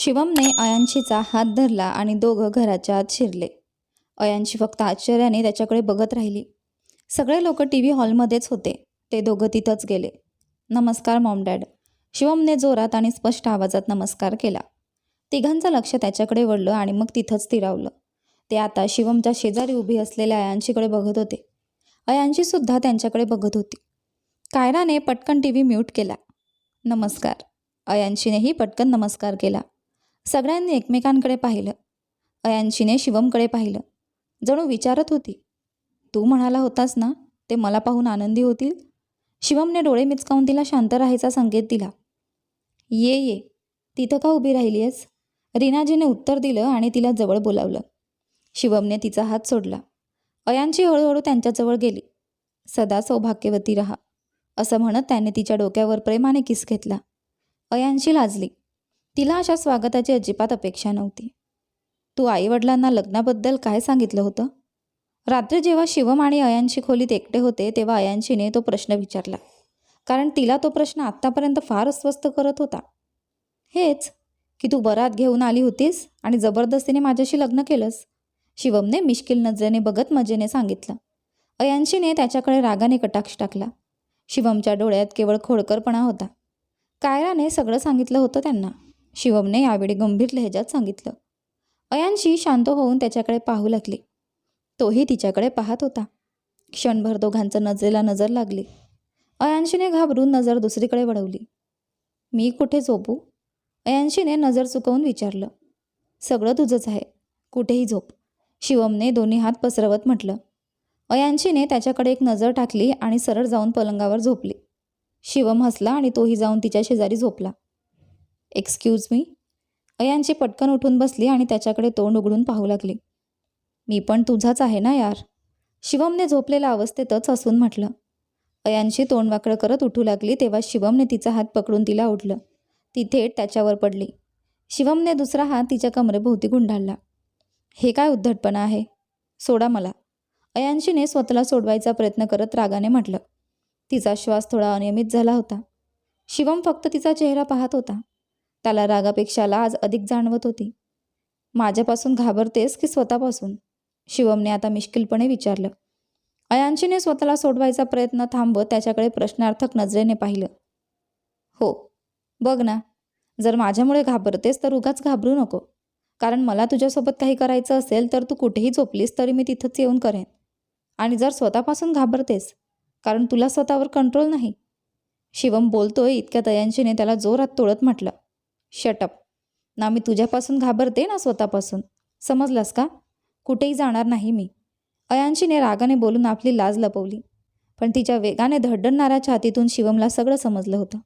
शिवमने अयांशीचा हात धरला आणि दोघं घराच्या आत शिरले. अयांशी फक्त आश्चर्याने त्याच्याकडे बघत राहिली. सगळे लोक टी व्ही हॉलमध्येच होते. ते दोघं तिथंच गेले. नमस्कार मॉम डॅड. शिवमने जोरात आणि स्पष्ट आवाजात नमस्कार केला. तिघांचं लक्ष त्याच्याकडे वळलं आणि मग तिथंच तिरावलं ते आता शिवमच्या शेजारी उभी असलेल्या अयांशीकडे बघत होते. अयांशीसुद्धा त्यांच्याकडे बघत होती. कायराने पटकन टी व्ही म्यूट केला. नमस्कार. अयांशीनेही पटकन नमस्कार केला. सगळ्यांनी एकमेकांकडे पाहिलं. अयांशीने शिवमकडे पाहिलं. जणू विचारत होती तू म्हणाला होतास ना ते मला पाहून आनंदी होतील शिवमने डोळे मिचकावून तिला शांत राहायचा संकेत दिला. ये ये तिथं का उभी राहिली आहेस रीनाजीने उत्तर दिलं आणि तिला जवळ बोलावलं. शिवमने तिचा हात सोडला. अयांशी हळूहळू त्यांच्याजवळ गेली. सदा सौभाग्यवती रहा असं म्हणत त्याने तिच्या डोक्यावर प्रेमाने किस घेतला. अयांशी लाजली. तिला अशा स्वागताची अजिबात अपेक्षा नव्हती. तू आईवडिलांना लग्नाबद्दल काय सांगितलं होतं? रात्री जेव्हा शिवम आणि अयांशी खोलीत एकटे होते तेव्हा अयांशीने तो प्रश्न विचारला. कारण तिला तो प्रश्न आत्तापर्यंत फार अस्वस्थ करत होता. हेच की तू बरात घेऊन आली होतीस आणि जबरदस्तीने माझ्याशी लग्न केलंस. शिवमने मिश्किल नजरेने बघत मजेने सांगितलं. अयांशीने त्याच्याकडे रागाने कटाक्ष टाकला. शिवमच्या डोळ्यात केवळ खोडकरपणा होता. कायराने सगळं सांगितलं होतं त्यांना. शिवमने यावेळी गंभीर लहेजात सांगितलं. अयांशी शांत होऊन त्याच्याकडे पाहू लागली. तोही तिच्याकडे पाहत होता. क्षणभर दोघांचं नजरेला नजर लागली. अयांशीने घाबरून नजर दुसरीकडे वळवली. मी कुठे झोपू? अयांशीने नजर चुकवून विचारलं. सगळं तुझंच आहे. कुठेही झोप. शिवमने दोन्ही हात पसरवत म्हटलं. अयांशीने त्याच्याकडे एक नजर टाकली आणि सरळ जाऊन पलंगावर झोपली. शिवम हसला आणि तोही जाऊन तिच्या शेजारी झोपला. एक्सक्यूज मी अयांची पटकन उठून बसली आणि त्याच्याकडे तोंड उघडून पाहू लागली. मी पण तुझाच आहे ना यार? शिवमने झोपलेल्या अवस्थेतच हसून म्हटलं. अयांशी तोंड वाकडं करत उठू लागली तेव्हा शिवमने तिचा हात पकडून तिला उठलं ती थेट त्याच्यावर पडली. शिवमने दुसरा हात तिच्या कमरेभोवती गुंडाळला. हे काय उद्धटपणा आहे? सोडा मला. अयांशीने स्वतःला सोडवायचा प्रयत्न करत रागाने म्हटलं. तिचा श्वास थोडा अनियमित झाला होता. शिवम फक्त तिचा चेहरा पाहत होता. त्याला रागापेक्षा लाज अधिक जाणवत होती. माझ्यापासून घाबरतेस की स्वतःपासून? शिवमने आता मिश्किलपणे विचारलं. अयांशीने स्वतःला सोडवायचा प्रयत्न थांबवत त्याच्याकडे प्रश्नार्थक नजरेने पाहिलं. हो बघ ना जर माझ्यामुळे घाबरतेस तर उगाच घाबरू नको. कारण मला तुझ्यासोबत काही करायचं असेल तर तू कुठेही झोपलीस तरी मी तिथंच येऊन करेन. आणि जर स्वतःपासून घाबरतेस कारण तुला स्वतःवर कंट्रोल नाही. शिवम बोलतोय इतक्या दयांशीने त्याला जोरात तोडत म्हटलं. शटअप ना मी तुझ्यापासून घाबरते ना स्वतःपासून? समजलास का? कुठेही जाणार नाही मी. अयांशीने रागाने बोलून आपली लाज लपवली. पण तिच्या वेगाने धडडणाऱ्या छातीतून शिवमला सगळं समजलं होतं.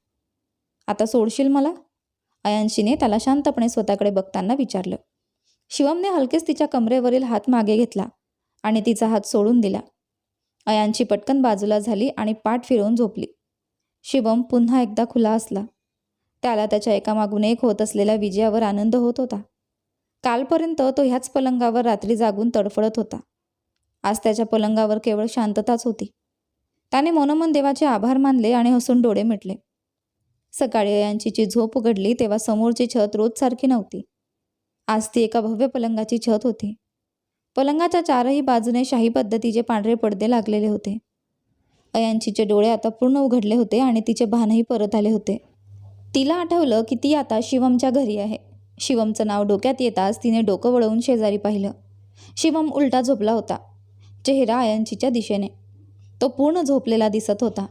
आता सोडशील मला? अयांशीने त्याला शांतपणे स्वतःकडे बघताना विचारलं. शिवमने हलकेच तिच्या कमरेवरील हात मागे घेतला आणि तिचा हात सोडून दिला. अयांशी पटकन बाजूला झाली आणि पाठ फिरवून झोपली. शिवम पुन्हा एकदा खुला असला. त्याला त्याच्या एकामागून एक होत असलेल्या विजयावर आनंद होत होता. कालपर्यंत तो ह्याच पलंगावर रात्री जागून तडफडत होता. आज त्याच्या पलंगावर केवळ शांतताच होती. त्याने मनोमन देवाचे आभार मानले आणि हसून डोळे मिटले. सकाळी अयांशीची झोप उघडली तेव्हा समोरची छत रोजसारखी नव्हती. आज ती एका भव्य पलंगाची छत होती. पलंगाच्या चारही बाजूने शाही पद्धतीचे पांढरे पडदे लागलेले होते. अयांचीचे डोळे आता पूर्ण उघडले होते आणि तिचे भानही परत आले होते. तिला आठवलं की ती आता शिवमच्या घरी आहे. शिवमचं नाव डोक्यात येताच तिने डोकं वळवून शेजारी पाहिलं. शिवम उलटा झोपला होता. चेहरा अयांशीच्या दिशेने. तो पूर्ण झोपलेला दिसत होता.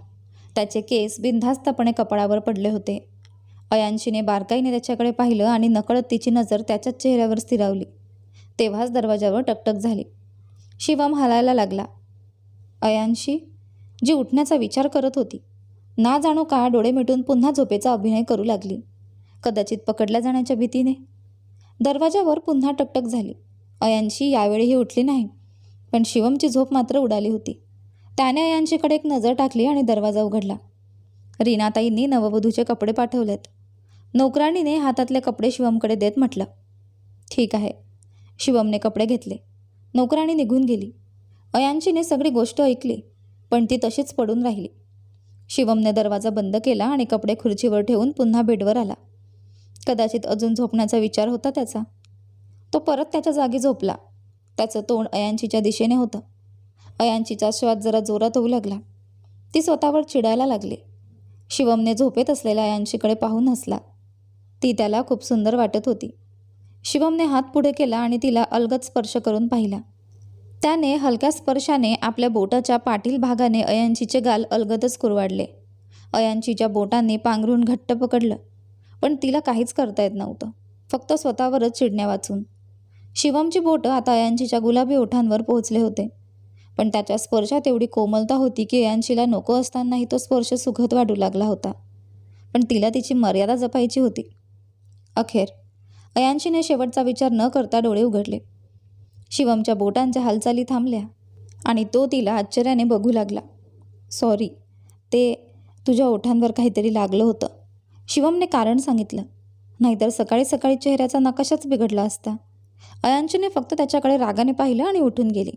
त्याचे केस बिनधास्तपणे कपाळावर पडले होते. अयांशीने बारकाईने त्याच्याकडे पाहिलं आणि नकळत तिची नजर त्याच्याच चेहऱ्यावर स्थिरावली. तेव्हाच दरवाजावर टकटक झाली. शिवम हलायला लागला. अयांशी जी उठण्याचा विचार करत होती ना जाणो का डोळे मिटून पुन्हा झोपेचा अभिनय करू लागली. कदाचित पकडल्या जाण्याच्या भीतीने. दरवाजावर पुन्हा टकटक झाली. अयांशी यावेळीही उठली नाही पण शिवमची झोप मात्र उडाली होती. त्याने अयांशीकडे एक नजर टाकली आणि दरवाजा उघडला. रीनाताईंनी नववधूचे कपडे पाठवलेत. नोकराणीने हातातले कपडे शिवमकडे देत म्हटलं ठीक आहे. शिवमने कपडे घेतले. नोकराणी निघून गेली. अयांशीने सगळी गोष्ट ऐकली पण ती तशीच पडून राहिली. शिवमने दरवाजा बंद केला आणि कपडे खुर्चीवर ठेवून पुन्हा बेडवर आला. कदाचित अजून झोपण्याचा विचार होता त्याचा. तो परत त्याच्या जागी झोपला. त्याचं तोंड अयांचीच्या दिशेने होतं. अयांचीचा श्वास जरा जोरात होऊ लागला. ती स्वतःवर चिडायला लागली. शिवमने झोपेत असलेल्या अयांशीकडे पाहून हसला. ती त्याला खूप सुंदर वाटत होती. शिवमने हात पुढे केला आणि तिला अलगद स्पर्श करून पाहिला. त्याने हलक्या स्पर्शाने आपल्या बोटाच्या पाटील भागाने अयांचीचे गाल अलगदच कुरवाडले. अयांचीच्या बोटांनी पांघरून घट्ट पकडलं पण तिला काहीच करता येत नव्हतं. फक्त स्वतःवरच चिडण्या वाचून. शिवमची बोटं आता अयांचीच्या गुलाबी ओठांवर पोहोचले होते. पण त्याच्या स्पर्शात एवढी कोमलता होती की अयांशीला नको असतानाही तो स्पर्श सुखद वाढू लागला होता. पण तिला तिची मर्यादा जपायची होती. अखेर अयांशीने शेवटचा विचार न करता डोळे उघडले. शिवमच्या बोटांच्या हालचाली थांबल्या आणि तो तिला आश्चर्याने बघू लागला. सॉरी ते तुझ्या ओठांवर काहीतरी लागलं होतं. शिवमने कारण सांगितलं. नाहीतर सकाळी सकाळी चेहऱ्याचा नकाशाच बिघडला असता. अयांशीने फक्त त्याच्याकडे रागाने पाहिलं आणि उठून गेली.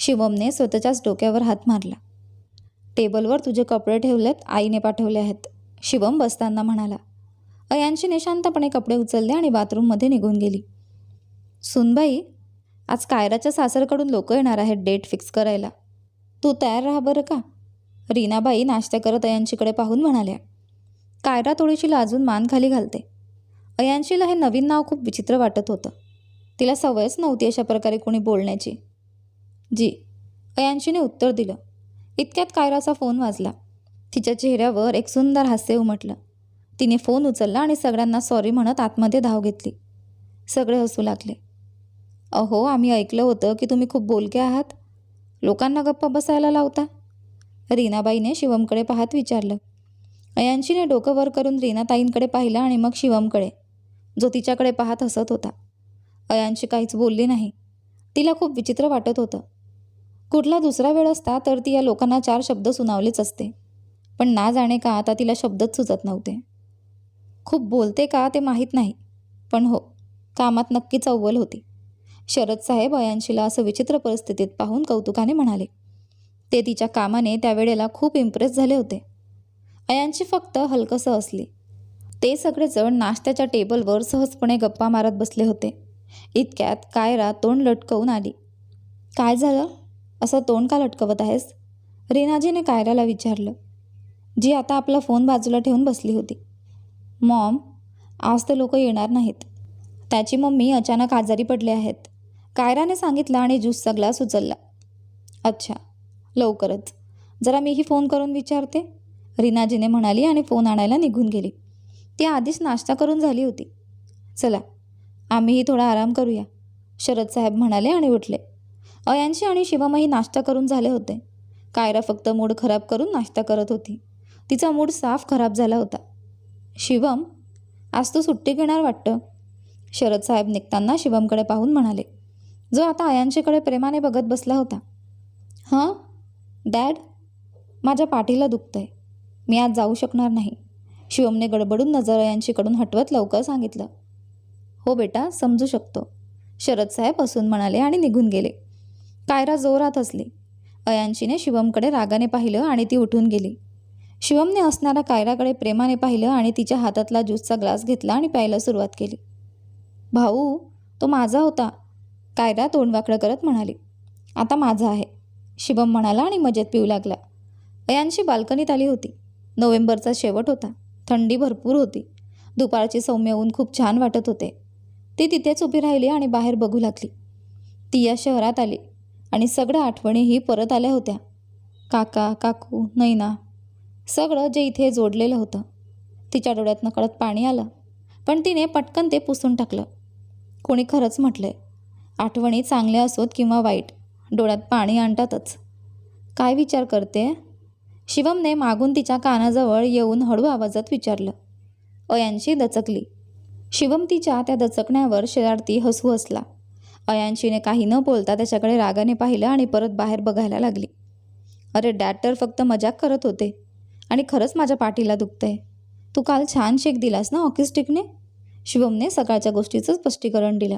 शिवमने स्वतःच्याच डोक्यावर हात मारला. टेबलवर तुझे कपडे ठेवलेत आईने पाठवले आहेत. शिवम बसताना म्हणाला. अयांशीने शांतपणे कपडे उचलले आणि बाथरूममध्ये निघून गेली. सुनबाई आज कायराच्या सासरकडून लोक येणार आहेत डेट फिक्स करायला. तू तयार राहा बरं का? रीनाबाई नाश्ता करत अयांशीकडे पाहून म्हणाल्या. कायरा थोडीशी लाजून मान खाली घालते. अयांशीला हे नवीन नाव खूप विचित्र वाटत होतं. तिला सवयच नव्हती अशा प्रकारे कोणी बोलण्याची. जी अयांशीने उत्तर दिलं. इतक्यात कायराचा फोन वाजला. तिच्या चेहऱ्यावर एक सुंदर हास्य उमटलं. तिने फोन उचलला आणि सगळ्यांना सॉरी म्हणत आतमध्ये धाव घेतली. सगळे हसू लागले. अहो आम्ही ऐकलं होतं की तुम्ही खूप बोलके आहात. लोकांना गप्पा बसायला लावता. रीनाबाईने शिवमकडे पाहत विचारलं. अयांशीने डोकं वर करून रीनाताईंकडे पाहिलं आणि मग शिवमकडे जो तिच्याकडे पाहत हसत होता. अयांशी काहीच बोलली नाही. तिला खूप विचित्र वाटत होतं. कुठला दुसरा वेळ असता तर ती या लोकांना चार शब्द सुनावलेच असते. पण ना जाणे का आता तिला शब्दच सुचत नव्हते. खूप बोलते का ते माहीत नाही. पण हो कामात नक्कीच अव्वल होती. शरद साहेब अयांशीला असं विचित्र परिस्थितीत पाहून कौतुकाने म्हणाले. ते तिच्या कामाने त्यावेळेला खूप इम्प्रेस झाले होते. अयांशी फक्त हलकंसं असली ते सगळेजण नाश्त्याच्या टेबलवर सहजपणे गप्पा मारत बसले होते. इतक्यात कायरा तोंड लटकवून आली. काय झालं? असं तोंड का लटकवत आहेस? रीनाजीने कायराला विचारलं. जी आता आपला फोन बाजूला ठेवून बसली होती. मॉम आज तर लोक येणार नाहीत. त्याची मम्मी अचानक आजारी पडले आहेत. कायराने सांगितलं आणि ज्यूसचा ग्लास उचलला. अच्छा लवकरच. जरा मीही फोन करून विचारते. रीनाजीने म्हणाली आणि फोन आणायला निघून गेली. ती आधीच नाश्ता करून झाली होती. चला आम्हीही थोडा आराम करूया शरद साहेब म्हणाले आणि उठले. अयांशी आणि शिवमही नाश्ता करून झाले होते. कायरा फक्त मूड खराब करून नाश्ता करत होती. तिचा मूड साफ खराब झाला होता. शिवम आज तू सुट्टी घेणार वाटतं? शरद साहेब निघताना शिवमकडे पाहून म्हणाले. जो आता अयांशीकडे प्रेमाने बघत बसला होता. हां डॅड माझ्या पाठीला दुखतंय. मी आज जाऊ शकणार नाही. शिवमने गडबडून नजर अयांशीकडून हटवत लवकर सांगितलं. हो बेटा समजू शकतो. शरद साहेब हसून म्हणाले आणि निघून गेले. कायरा जोरात हसली. अयांशीने शिवमकडे रागाने पाहिलं आणि ती उठून गेली. शिवमने असणाऱ्या कायराकडे प्रेमाने पाहिलं आणि तिच्या हातातला ज्यूसचा ग्लास घेतला आणि प्यायला सुरुवात केली. भाऊ तो माझा होता. कायदा तोंड वाकडं करत म्हणाली. आता माझा आहे. शिवम म्हणाला आणि मजेत पिऊ लागला. अयांशी बाल्कनीत आली होती. नोव्हेंबरचा शेवट होता. थंडी भरपूर होती. दुपारची सौम्य ऊन खूप छान वाटत होते. ती तिथेच उभी राहिली आणि बाहेर बघू लागली. ती या शहरात आली आणि सगळ्या आठवणीही परत आल्या होत्या. काका काकू नैना सगळं जे इथे जोडलेलं होतं. तिच्या डोळ्यात नकळत पाणी आलं पण तिने पटकन ते पुसून टाकलं. कोणी खरंच म्हटलंय आठवणी चांगल्या असोत किंवा वाईट डोळ्यात पाणी आणतातच. काय विचार करते? शिवमने मागून तिच्या कानाजवळ येऊन हळू आवाजात विचारलं. अयांशी दचकली. शिवम तिच्या त्या दचकण्यावर शरारती हसू हसला. अयांशीने काही न बोलता त्याच्याकडे रागाने पाहिलं आणि परत बाहेर बघायला लागली. अरे डॅड तर फक्त मजाक करत होते आणि खरंच माझ्या पाठीला दुखतंय. तू काल छान शेक दिलास ना ऑकिस्टिकने? शिवमने सकाळच्या गोष्टीचं स्पष्टीकरण दिलं.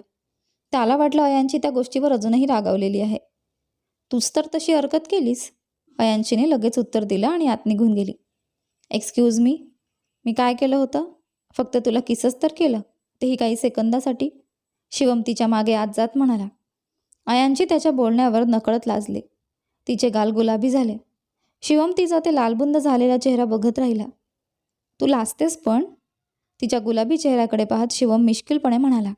त्याला वाटलं अयांची त्या गोष्टीवर अजूनही रागावलेली आहे. तूच तर तशी हरकत केलीस. अयांशीने लगेच उत्तर दिलं आणि आत निघून गेली. एक्सक्यूज मी मी काय केलं होतं? फक्त तुला किसच तर केलं. तेही काही सेकंदासाठी. शिवम तिच्यामागे आत जात म्हणाला. अयांची त्याच्या बोलण्यावर नकळत लाजले. तिचे गाल गुलाबी झाले. शिवम तिचा ते लालबुंद झालेला चेहरा बघत राहिला. तू लाजतेस पण? तिच्या गुलाबी चेहऱ्याकडे पाहत शिवम मिश्किलपणे म्हणाला.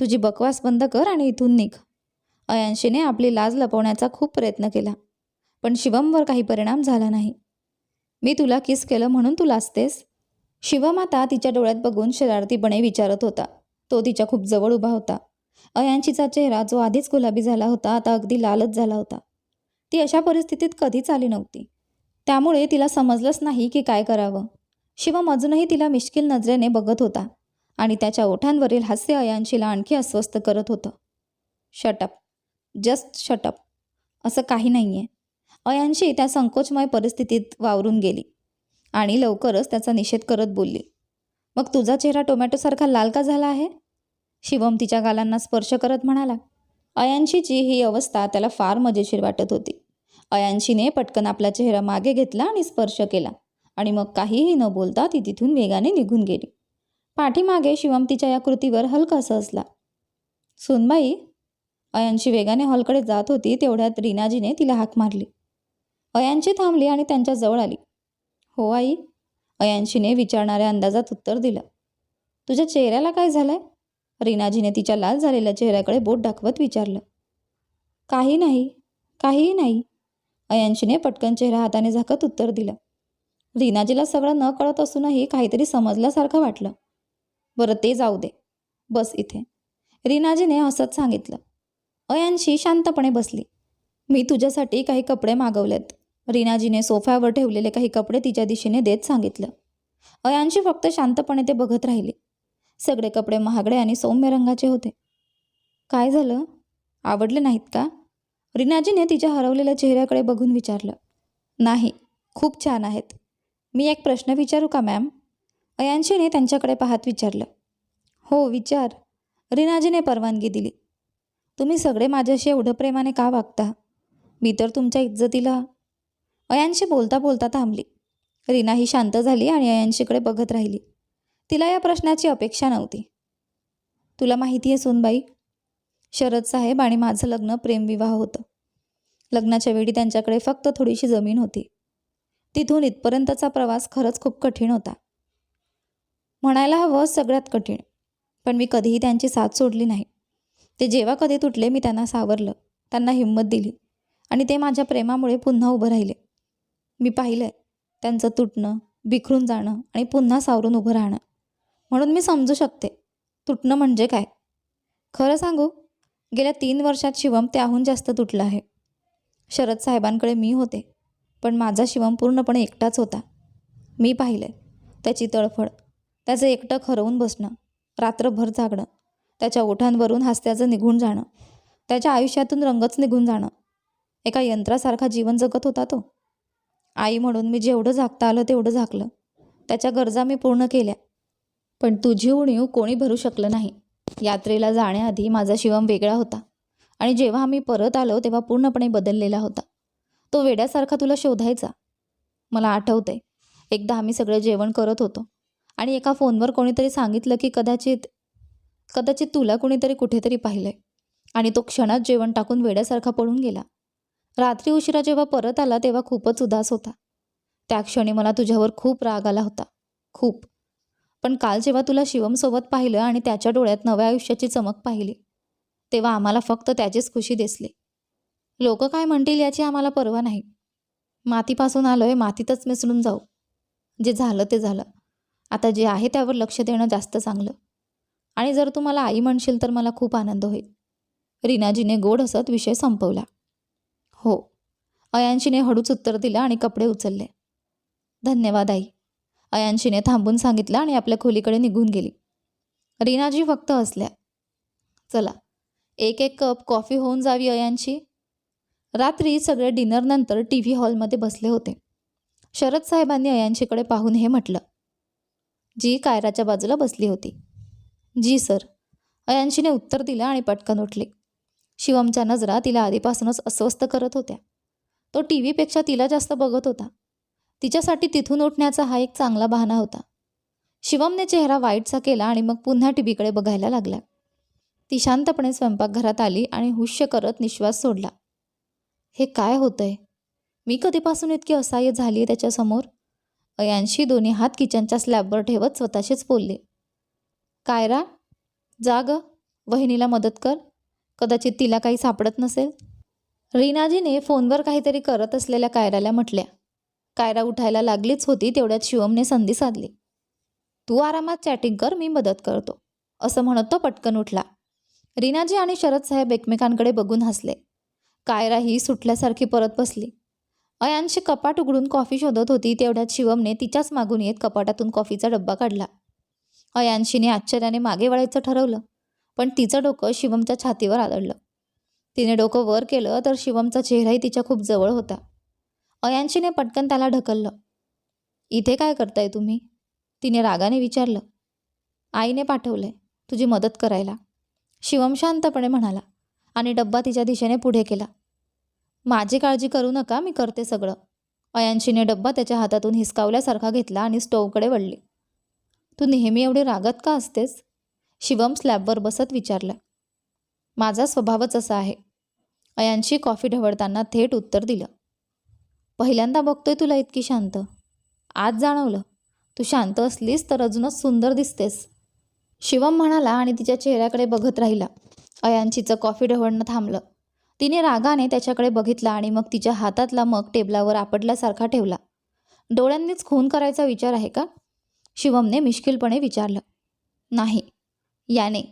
तुझी बकवास बंद कर आणि इथून निघ. अयांशीने आपली लाज लपवण्याचा खूप प्रयत्न केला पण शिवमवर काही परिणाम झाला नाही. मी तुला किस केलं म्हणून तू लाजतेस? शिवम आता तिच्या डोळ्यात बघून शरारतीपणे विचारत होता. तो तिच्या खूप जवळ उभा होता. अयांशीचा चेहरा जो आधीच गुलाबी झाला होता आता अगदी लालच झाला होता. ती अशा परिस्थितीत कधीच आली नव्हती. त्यामुळे तिला समजलंच नाही की काय करावं. शिवम अजूनही तिला मिश्किल नजरेने बघत होता. आणि त्याच्या ओठांवरील हास्य अयांशीला आणखी अस्वस्थ करत होतं. शटअप जस्ट शटअप असं काही नाही आहे अयांशी त्या संकोचमय परिस्थितीत वावरून गेली आणि लवकरच त्याचा निषेध करत बोलली. मग तुझा चेहरा टोमॅटोसारखा लाल का झाला आहे? शिवम तिच्या गालांना स्पर्श करत म्हणाला. अयांशीची ही अवस्था त्याला फार मजेशीर वाटत होती. अयांशीने पटकन आपला चेहरा मागे घेतला आणि स्पर्श केला आणि मग काहीही न बोलता ती तिथून वेगाने निघून गेली. पाठीमागे शिवम तिच्या या कृतीवर हलकासा असला. सुनबाई अयांशी वेगाने हॉलकडे जात होती तेवढ्यात रीनाजीने तिला हाक मारली. अयांशी थांबली आणि त्यांच्या जवळ आली. हो आई अयांशीने विचारणाऱ्या अंदाजात उत्तर दिलं. तुझ्या चेहऱ्याला काय झालंय? रीनाजीने तिच्या लाल झालेल्या चेहऱ्याकडे बोट दाखवत विचारलं. काही नाही काहीही नाही अयांशीने पटकन चेहरा हाताने झाकत उत्तर दिलं. रीनाजीला सगळं न कळत असूनही काहीतरी समजल्यासारखं वाटलं. बरं ते जाऊ दे. बस इथे. रीनाजीने हसत सांगितलं. अयांशी शांतपणे बसली. मी तुझ्यासाठी काही कपडे मागवलेत. रीनाजीने सोफ्यावर ठेवलेले काही कपडे तिच्या दिशेने देत सांगितलं. अयांशी फक्त शांतपणे ते बघत राहिली. सगळे कपडे महागडे आणि सौम्य रंगाचे होते. काय झालं? आवडले नाहीत का? रीनाजीने तिच्या हरवलेल्या चेहऱ्याकडे बघून विचारलं. नाही खूप छान आहेत. मी एक प्रश्न विचारू का मॅम? अयांशीने त्यांच्याकडे पाहत विचारलं. हो विचार. रीनाजीने परवानगी दिली. तुम्ही सगळे माझ्याशी एवढं प्रेमाने का वागता? मी तर तुमच्या इज्जतीला अयांशी बोलता बोलता थांबली. रीना ही शांत झाली आणि अयांशीकडे बघत राहिली. तिला या प्रश्नाची अपेक्षा नव्हती. तुला माहिती आहे सोनबाई शरद साहेब आणि माझं लग्न प्रेमविवाह होतं. लग्नाच्या वेळी त्यांच्याकडे फक्त थोडीशी जमीन होती. तिथून इथपर्यंतचा प्रवास खरंच खूप कठीण होता. म्हणायला हवं सगळ्यात कठीण. पण मी कधीही त्यांची साथ सोडली नाही. ते जेव्हा कधी तुटले मी त्यांना सावरलं. त्यांना हिंमत दिली. आणि ते माझ्या प्रेमामुळे पुन्हा उभं राहिले. मी पाहिलं आहे त्यांचं तुटणं बिखरून जाणं आणि पुन्हा सावरून उभं राहणं. म्हणून मी समजू शकते तुटणं म्हणजे काय? खरं सांगू गेल्या तीन वर्षात शिवम त्याहून जास्त तुटलं आहे. शरद साहेबांकडे मी होते पण माझा शिवम पूर्णपणे एकटाच होता. मी पाहिलं त्याची तळफळ त्याचं एकटं खरवून बसणं रात्रभर जागणं त्याच्या ओठांवरून हास्याचं निघून जाणं त्याच्या आयुष्यातून रंगच निघून जाणं. एका यंत्रासारखा जीवन जगत होता तो. आई म्हणून मी जेवढं झाकता आलं तेवढं झाकलं. त्याच्या गरजा मी पूर्ण केल्या. पण तुझी उणीव कोणी भरू शकलं नाही. यात्रेला जाण्याआधी माझा शिवम वेगळा होता. आणि जेव्हा आम्ही परत आलो तेव्हा पूर्णपणे बदललेला होता. तो वेड्यासारखा तुला शोधायचा. मला आठवतंय. एकदा आम्ही सगळे जेवण करत होतो. आणि एका फोनवर कोणीतरी सांगितलं की कदाचित कदाचित तुला कोणीतरी कुठेतरी पाहिलंय. आणि तो क्षणात जेवण टाकून वेड्यासारखा पळून गेला. रात्री उशिरा जेव्हा परत आला तेव्हा खूपच उदास होता. त्या क्षणी मला तुझ्यावर खूप राग आला होता. खूप. पण काल जेव्हा तुला शिवमसोबत पाहिलं आणि त्याच्या डोळ्यात नव्या आयुष्याची चमक पाहिली तेव्हा आम्हाला फक्त त्याचीच खुशी दिसली. लोक काय म्हणतील याची आम्हाला पर्वा नाही. मातीपासून आलोय मातीतच मिसळून जाऊ. जे झालं ते झालं. आता जे आहे त्यावर लक्ष देणं जास्त चांगलं. आणि जर तू मला आई म्हणशील तर मला खूप आनंद होईल. रीनाजीने गोड हसत विषय संपवला. हो अयांशीने हळूच उत्तर दिलं आणि कपडे उचलले. धन्यवाद आई. अयांशीने थांबून सांगितलं आणि आपल्या खोलीकडे निघून गेली. रीनाजी फक्त हसल्या. चला एक एक कप कॉफी होऊन जावी अयांशी. रात्री सगळे डिनरनंतर टी व्ही हॉलमध्ये बसले होते. शरद साहेबांनी अयांशीकडे पाहून हे म्हटलं. जी कायराच्या बाजूला बसली होती. जी सर. अयांशीने उत्तर दिलं आणि पटकन उठली. शिवमच्या नजरा तिला आधीपासूनच अस्वस्थ करत होत्या. तो टी व्हीपेक्षा तिला जास्त बघत होता. तिच्यासाठी तिथून उठण्याचा हा एक चांगला बहाणा होता. शिवमने चेहरा वाईटचा केला आणि मग पुन्हा टी व्हीकडे बघायला लागला. ती शांतपणे स्वयंपाकघरात आली आणि हुश्य करत निश्वास सोडला. हे काय होतंय? मी कधीपासून इतकी असहाय्य झाली आहे त्याच्यासमोर? अयांशी दोन्ही हात किचनच्या स्लॅबवर ठेवत स्वतःशीच बोलले. कायरा जा ग. वहिनीला मदत कर. कदाचित तिला काही सापडत नसेल. रीनाजीने फोनवर काहीतरी करत असलेल्या कायराला म्हटल्या. कायरा उठायला लागलीच होती तेवढ्यात शिवमने संधी साधली. तू आरामात चॅटिंग कर मी मदत करतो. असं म्हणत तो पटकन उठला. रीनाजी आणि शरद साहेब एकमेकांकडे बघून हसले. कायरा ही सुटल्यासारखी परत बसली. अयांशी कपाट उघडून कॉफी शोधत होती तेवढ्यात शिवमने तिच्याच मागून येत कपाटातून कॉफीचा डब्बा काढला. अयांशीने आश्चर्याने मागे वळायचं ठरवलं पण तिचं डोकं शिवमच्या छातीवर आदळलं. तिने डोकं वर केलं तर शिवमचा चेहराही तिच्या खूप जवळ होता. अयांशीने पटकन त्याला ढकललं. इथे काय करताय तुम्ही? तिने रागाने विचारलं. आईने पाठवलंय तुझी मदत करायला. शिवम शांतपणे म्हणाला आणि डब्बा तिच्या दिशेने पुढे केला. माझी काळजी करू नका मी करते सगळं. अयांशीने डब्बा त्याच्या हातातून हिसकावल्यासारखा घेतला आणि स्टोवकडे वळली. तू नेहमी एवढी रागत का असतेस? शिवम स्लॅबवर बसत विचारलं. माझा स्वभावच असा आहे. अयांशी कॉफी ढवळताना थेट उत्तर दिलं. पहिल्यांदा बघतोय तुला इतकी शांत. आज जाणवलं. तू शांत असलीस तर अजूनच सुंदर दिसतेस. शिवम म्हणाला आणि तिच्या चेहऱ्याकडे बघत राहिला. अयांशीचं कॉफी ढवळणं थांबलं. तिने रागाने त्याच्याकडे बघितला आणि मग तिच्या हातातला मग टेबलावर आपटल्यासारखा ठेवला. डोळ्यांनीच खून करायचा विचार आहे का? शिवमने मिश्किलपणे विचारलं. नाही. याने.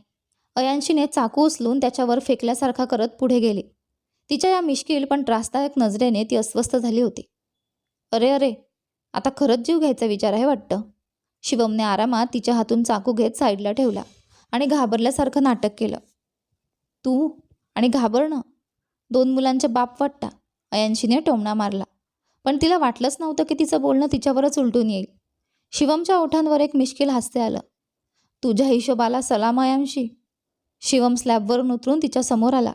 अयांशीने चाकू उचलून त्याच्यावर फेकल्यासारखा करत पुढे गेली. तिच्या या मिश्किल पण त्रासदायक नजरेने ती अस्वस्थ झाली होती. अरे अरे. आता खरंच जीव घ्यायचा विचार आहे वाटतं? शिवमने आरामात तिच्या हातून चाकू घेत साईडला ठेवला आणि घाबरल्यासारखं नाटक केलं. तू आणि घाबरणं. दोन मुलांच्या बाप वाटता अयांशीने टोमणा मारला. पण तिला वाटलंच नव्हतं की तिचं बोलणं तिच्यावरच उलटून येईल. शिवमच्या ओठांवर एक मिश्किल हास्य आलं. तुझ्या हिशोबाला सलाम अयांशी शिवम स्लॅबवरून उतरून तिच्या समोर आला.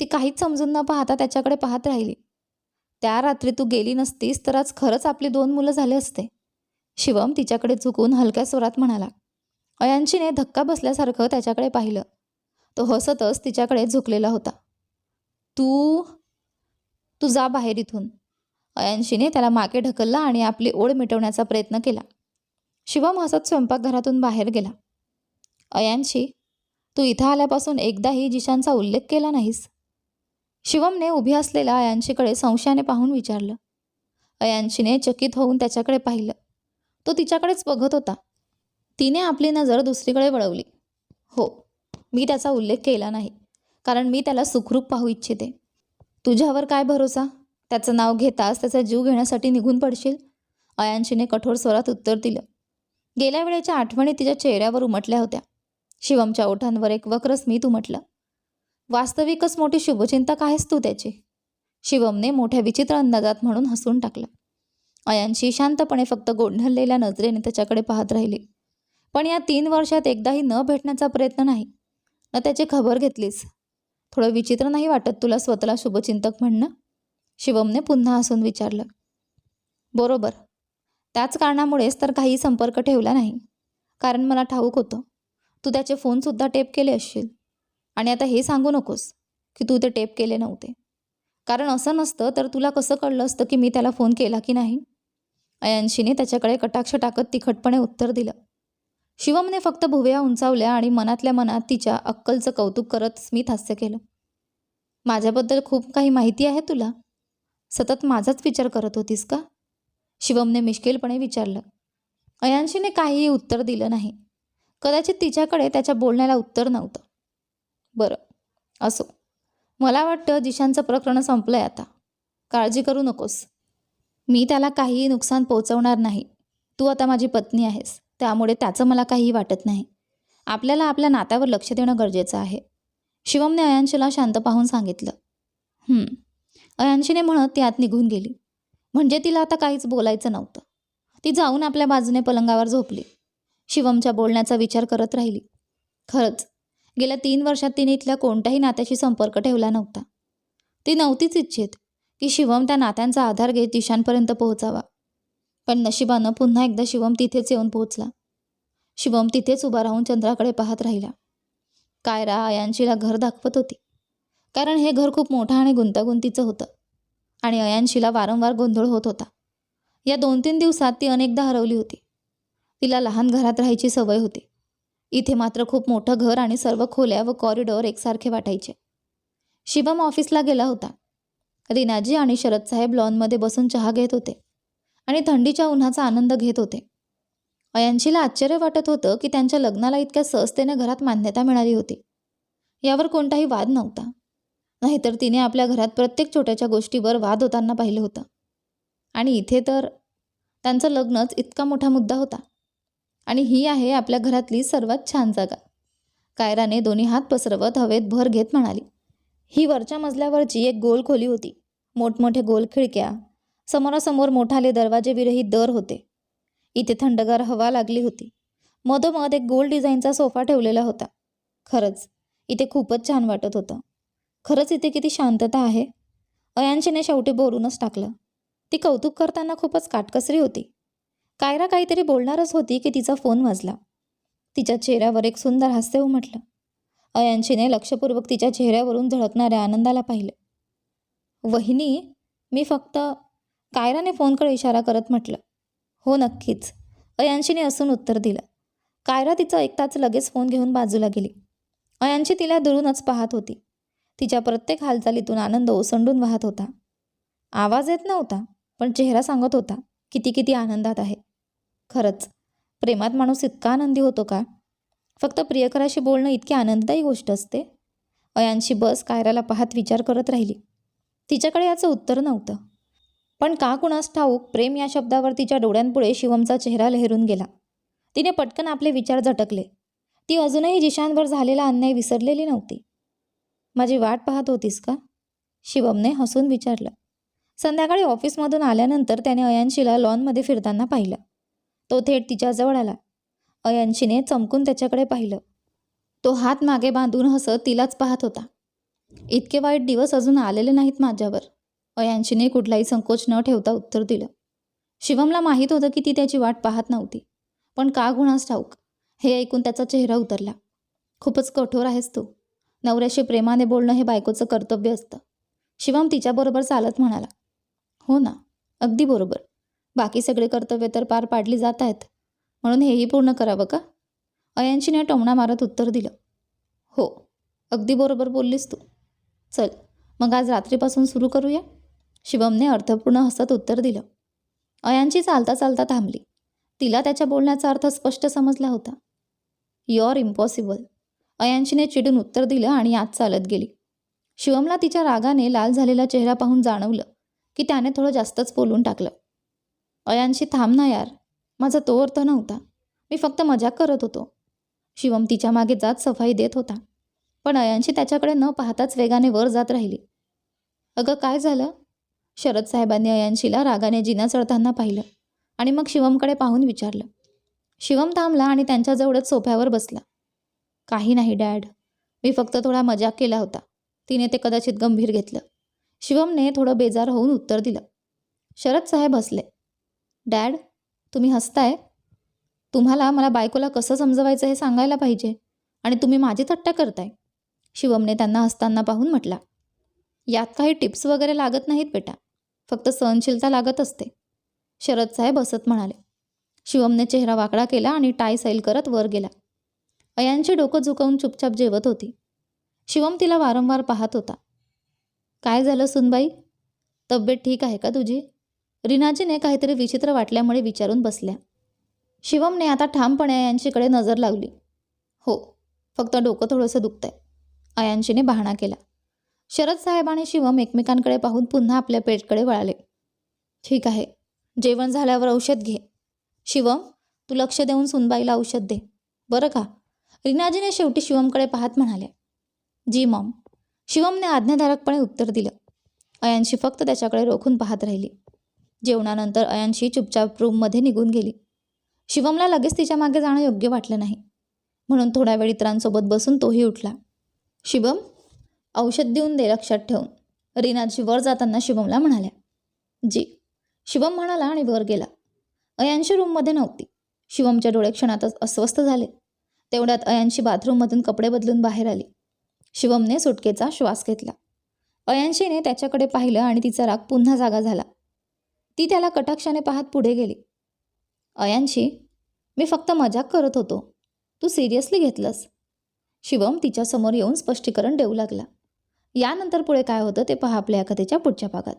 ती काहीच समजून न पाहता त्याच्याकडे पाहत राहिली. त्या रात्री तू गेली नसतीस तर आज खरंच आपली दोन मुलं झाले असते. शिवम तिच्याकडे झुकून हलक्या स्वरात म्हणाला. अयांशीने धक्का बसल्यासारखं त्याच्याकडे पाहिलं. तो हसतच तिच्याकडे झुकलेला होता. तू तू जा बाहेर इथून. अयांशीने त्याला मागे ढकलला आणि आपली ओढ मिटवण्याचा प्रयत्न केला. शिवम हसत स्वयंपाकघरातून बाहेर गेला. अयांशी तू इथं आल्यापासून एकदाही जिशांचा उल्लेख केला नाहीस. शिवमने उभी असलेल्या अयांशीकडे संशयाने पाहून विचारलं. अयांशीने चकित होऊन त्याच्याकडे पाहिलं. तो तिच्याकडेच बघत होता. तिने आपली नजर दुसरीकडे वळवली. हो मी त्याचा उल्लेख केला नाही. कारण मी त्याला सुखरूप पाहू इच्छिते. तुझ्यावर काय भरोसा? त्याचं नाव घेताच त्याचा जीव घेण्यासाठी निघून पडशील? अयांशीने कठोर स्वरात उत्तर दिलं. गेल्या वेळेच्या आठवणी तिच्या चेहऱ्यावर उमटल्या होत्या. शिवमच्या ओठांवर एक वक्र स्मित उमटलं. वास्तविकच मोठी शुभचिंतक आहेस तू त्याची? शिवमने मोठ्या विचित्र अंदाजात म्हणून हसून टाकलं. अयांशी शांतपणे फक्त गोंधळलेल्या नजरेने त्याच्याकडे पाहत राहिली. पण या तीन वर्षात एकदाही न भेटण्याचा प्रयत्न नाही. न त्याची खबर घेतलीस. थोडं विचित्र नाही वाटत तुला स्वतःला शुभचिंतक म्हणणं? शिवमने पुन्हा हसून विचारलं. बरोबर. त्याच कारणामुळेच तर काही संपर्क ठेवला नाही. कारण मला ठाऊक होतं. तू त्याचे फोनसुद्धा टेप केले असशील. आणि आता हे सांगू नकोस की तू ते टेप केले नव्हते. कारण असं नसतं तर तुला कसं कळलं असतं की मी त्याला फोन केला की नाही? अयांशीने त्याच्याकडे कटाक्ष टाकत तिखटपणे उत्तर दिलं. शिवमने फक्त भुवया उंचावल्या आणि मनातल्या मनात तिच्या अक्कलचं कौतुक करत स्मित हास्य केलं. माझ्याबद्दल खूप काही माहिती आहे तुला? सतत माझाच विचार करत होतीस का? शिवमने मिश्किलपणे विचारलं. अयांशीने काहीही उत्तर दिलं नाही. कदाचित तिच्याकडे त्याच्या बोलण्याला उत्तर नव्हतं. बरं असो. मला वाटतं दिशांचं प्रकरण संपलं आहे आता. काळजी करू नकोस. मी त्याला काहीही नुकसान पोचवणार नाही. तू आता माझी पत्नी आहेस. त्यामुळे त्याचं मला काहीही वाटत नाही. आपल्याला आपल्या नात्यावर लक्ष देणं गरजेचं आहे. शिवमने अयांशीला शांत पाहून सांगितलं. अयांशीने म्हणत ती आत निघून गेली. म्हणजे तिला आता काहीच बोलायचं नव्हतं. ती जाऊन आपल्या बाजूने पलंगावर झोपली. शिवमच्या बोलण्याचा विचार करत राहिली. खरंच गेल्या तीन वर्षात तिने इथल्या कोणत्याही नात्याशी संपर्क ठेवला नव्हता. ती नव्हतीच इच्छित की शिवम त्या नात्यांचा आधार घेत दिशांपर्यंत पोहोचावा. पण नशिबानं पुन्हा एकदा शिवम तिथेच येऊन पोहोचला. शिवम तिथेच उभा राहून चंद्राकडे पाहत राहिला. कायरा अयांशीला घर दाखवत होती. कारण हे घर खूप मोठं आणि गुंतागुंतीचं होतं. आणि अयांशीला वारंवार गोंधळ होत होता. या दोन तीन दिवसात ती अनेकदा हरवली होती. तिला लहान घरात राहायची सवय होती. इथे मात्र खूप मोठं घर आणि सर्व खोल्या व कॉरिडॉर एकसारखे वाटायचे. शिवम ऑफिसला गेला होता. रीनाजी आणि शरदसाहेब लॉनमध्ये बसून चहा घेत होते. आणि थंडीच्या उन्हाचा आनंद घेत होते. अयांशीला आश्चर्य वाटत होतं की त्यांच्या लग्नाला इतक्या सहजतेने घरात मान्यता मिळाली होती. यावर कोणताही वाद नव्हता. नाहीतर तिने आपल्या घरात प्रत्येक छोट्याच्या गोष्टीवर वाद होताना पाहिलं होतं. आणि इथे तर त्यांचं लग्नच इतका मोठा मुद्दा होता. आणि ही आहे आपल्या घरातली सर्वात छान जागा. कायराने दोन्ही हात पसरवत हवेत भर घेत म्हणाली. ही वरच्या मजल्यावरची एक गोल खोली होती. मोठमोठे गोल खिडक्या समोरासमोर मोठाले दरवाजे विरहित दर होते. इथे थंडगार हवा लागली होती. मधोमध एक गोल डिझाईनचा सोफा ठेवलेला होता. खरंच इथे खूपच छान वाटत होतं. खरंच इथे किती शांतता आहे. अयांशीने शेवटी बोलूनच टाकलं. ती कौतुक करताना खूपच काटकसरी होती. कायरा काहीतरी बोलणारच होती की तिचा फोन वाजला. तिच्या चेहऱ्यावर एक सुंदर हास्य उमटलं. अयांशीने लक्षपूर्वक तिच्या चेहऱ्यावरून झळकणाऱ्या आनंदाला पाहिलं. वहिनी मी फक्त कायराने फोनकडे इशारा करत म्हटलं हो नक्कीच. अयांशीने असून उत्तर दिलं. कायरा तिचं ऐकताच लगेच फोन घेऊन बाजूला गेली. अयांशी तिला दुरूनच पाहत होती. तिच्या प्रत्येक हालचालीतून आनंद ओसंडून वाहत होता. आवाज येत नव्हता पण चेहरा सांगत होता किती किती आनंदात आहे. खरंच. प्रेमात माणूस इतका आनंदी होतो का? फक्त प्रियकराशी बोलणं इतकी आनंददायी गोष्ट असते. अयांशी बस कायराला पाहत विचार करत राहिली. तिच्याकडे याचं उत्तर नव्हतं. पण का कुणास ठाऊक प्रेम या शब्दावर तिच्या डोळ्यांपुढे शिवमचा चेहरा लहरून गेला. तिने पटकन आपले विचार झटकले. ती अजूनही जिशांवर झालेला अन्याय विसरलेली नव्हती. माझी वाट पाहत होतीस का? शिवमने हसून विचारलं. संध्याकाळी ऑफिसमधून आल्यानंतर त्याने अयांशीला लॉनमध्ये फिरताना पाहिलं. तो थेट तिच्याजवळ आला. अयांशीने चमकून त्याच्याकडे पाहिलं. तो हात मागे बांधून हसत तिलाच पाहत होता. इतके वाईट दिवस अजून आलेले नाहीत माझ्यावर. अयांशीने कुठलाही संकोच न ठेवता उत्तर दिलं. शिवमला माहीत होतं की ती त्याची वाट पाहत नव्हती. पण का गुणास ठाऊक? हे ऐकून त्याचा चेहरा उतरला. खूपच कठोर आहेस तू. नवऱ्याशी प्रेमाने बोलणं हे बायकोचं कर्तव्य असतं. शिवम तिच्याबरोबर चालत म्हणाला. हो ना अगदी बरोबर. बाकी सगळे कर्तव्य तर पार पाडली जात आहेत. म्हणून हेही पूर्ण करावं का? अयांशीने टोमणा मारत उत्तर दिलं. हो अगदी बरोबर बोललीस तू. चल मग आज रात्रीपासून सुरू करूया? शिवमने अर्थपूर्ण हसत उत्तर दिलं. अयांची चालता चालता थांबली. तिला त्याच्या बोलण्याचा अर्थ स्पष्ट समजला होता. युअर इम्पॉसिबल अयांशीने चिडून उत्तर दिलं आणि आत चालत गेली. शिवमला तिच्या रागाने लाल झालेला चेहरा पाहून जाणवलं की त्याने थोडं जास्तच बोलून टाकलं. अयांशी थांब ना यार. माझा तो अर्थ नव्हता. मी फक्त मजाक करत होतो. शिवम तिच्यामागे जात सफाई देत होता. पण अयांशी त्याच्याकडे न पाहताच वेगाने वर जात राहिली. अगं काय झालं? शरद साहेबांनी अयांशीला रागाने जिना चढताना पाहिलं आणि मग शिवमकडे पाहून विचारलं. शिवम थांबला आणि त्यांच्याजवळच सोफ्यावर बसला. काही नाही डॅड. मी फक्त थोडा मजाक केला होता. तिने ते कदाचित गंभीर घेतलं. शिवमने थोडं बेजार होऊन उत्तर दिलं. शरद साहेब हसले. डॅड तुम्ही हसताय? तुम्हाला मला बायकोला कसं समजवायचं हे सांगायला पाहिजे आणि तुम्ही माझी थट्टा करताय? शिवमने त्यांना हसताना पाहून म्हटला. यात काही टिप्स वगैरे लागत नाहीत बेटा. फक्त सहनशीलता लागत असते. शरद साहेब हसत म्हणाले. शिवमने चेहरा वाकडा केला आणि टाय सैल करत वर गेला. अयांचे डोकं झुकवून चुपचाप जेवत होती. शिवम तिला वारंवार पाहत होता. काय झालं सुनबाई? तब्येत ठीक आहे का तुझी? रिनाजीने काहीतरी विचित्र वाटल्यामुळे विचारून बसल्या. शिवमने आता ठामपणे अयांशीकडे नजर लावली. हो फक्त डोकं थोडंसं दुखतंय. अयांशीने बहाणा केला. शरद साहेब आणि शिवम एकमेकांकडे पाहून पुन्हा आपल्या पेटकडे वळाले. ठीक आहे जेवण झाल्यावर औषध घे. शिवम तू लक्ष देऊन सुनबाईला औषध दे. बरं का? रिनाजीने शेवटी शिवमकडे पाहत म्हणाल्या. जी मॉम शिवमने आज्ञाधारकपणे उत्तर दिलं. अयांशी फक्त त्याच्याकडे रोखून पाहत राहिली. जेवणानंतर अयांशी चुपचाप रूममध्ये निघून गेली. शिवमला लगेच तिच्यामागे जाणं योग्य वाटलं नाही. म्हणून थोड्या वेळ इतरांसोबत बसून तोही उठला. शिवम औषध देऊन दे लक्षात ठेवून. रीनाजी वर जाताना शिवमला म्हणाल्या जी. शिवम म्हणाला आणि वर गेला. अयांशी रूममध्ये नव्हती. शिवमच्या डोळे क्षणातच अस्वस्थ झाले. तेवढ्यात अयांशी बाथरूममधून कपडे बदलून बाहेर आली. शिवमने सुटकेचा श्वास घेतला. अयांशीने त्याच्याकडे पाहिलं आणि तिचा राग पुन्हा जागा झाला. ती त्याला कटाक्षाने पाहत पुढे गेली. अयांशी मी फक्त मजाक करत होतो. तू सिरियसली घेतलंस. शिवम तिच्यासमोर येऊन स्पष्टीकरण देऊ लागला. यानंतर पुढे काय होतं ते पहा आपल्या या कथेच्या पुढच्या भागात.